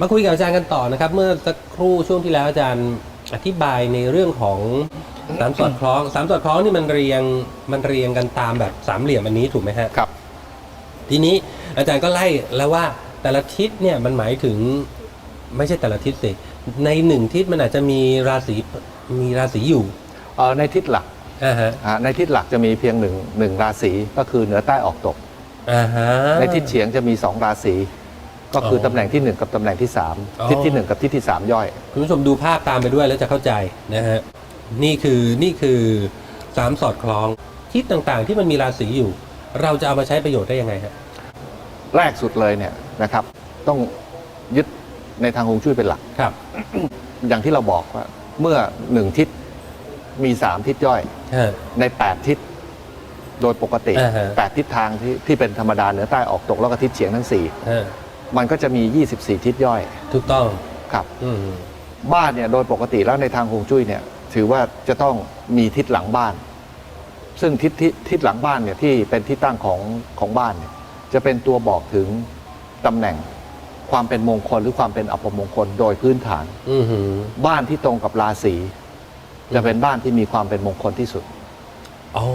มาคุยกับอาจารย์กันต่อนะครับ เมื่อสักครู่ช่วงที่แล้วอาจารย์อธิบายในเรื่องของสามสอดคล้องสามสอดคล้องนี่มันเรียงมันเรียงกันตามแบบสามเหลี่ยมอันนี้ถูกไหมฮะครับ ทีนี้อาจารย์ก็ไล่แล้วว่าแต่ละทิศเนี่ยมันหมายถึงไม่ใช่แต่ละทิศสิในหนึ่งทิศมันอาจจะมีราศีมีราศีอยู่เอ่อในทิศหลักอ่าฮะอ่าในทิศหลักจะมีเพียงหนึ่งหนึ่งราศีก็คือเหนือใต้ออกตกอ่าฮะในทิศเฉียงจะมีสองราศี ก็คือออตำแหน่งที่หนึ่งกับตำแหน่งที่สามอ๋อทิศที่หนึ่งกับทิศที่สามย่อย คุณผู้ชมดูภาพตามไปด้วยแล้วจะเข้าใจนะฮะนี่คือนี่คือสามสอดคล้องทิศต่างๆ ที่มันมีราศีอยู่ เราจะเอามาใช้ประโยชน์ได้ยังไงฮะแรกสุดเลยเนี่ยนะครับ ต้องยึดในทางฮวงจุ้ยเป็นหลัก ครับ อย่างที่เราบอกว่า เมื่อหนึ่งทิศมีสามทิศย่อย ฮะ ในแปดทิศโดยปกติ อ่าฮะแปดทิศทางที่ที่เป็นธรรมดาเหนือใต้ออกตกแล้วก็ทิศเฉียงทั้งสี่ฮะ มันก็จะมี 24 ทิศย่อยถูกต้องครับอืมบ้านเนี่ยโดยปกติแล้วในทางฮวงจุ้ยเนี่ยถือว่าจะต้องมีทิศหลังบ้าน ซึ่งทิศทิศทิศหลังบ้านเนี่ยที่เป็นที่ตั้งของของบ้านเนี่ยจะเป็นตัวบอกถึงตำแหน่งความเป็นมงคลหรือความเป็นอัปมงคลโดยพื้นฐาน อือหือบ้านที่ตรงกับราศีจะเป็นบ้านที่มีความเป็นมงคลที่สุด อ๋อ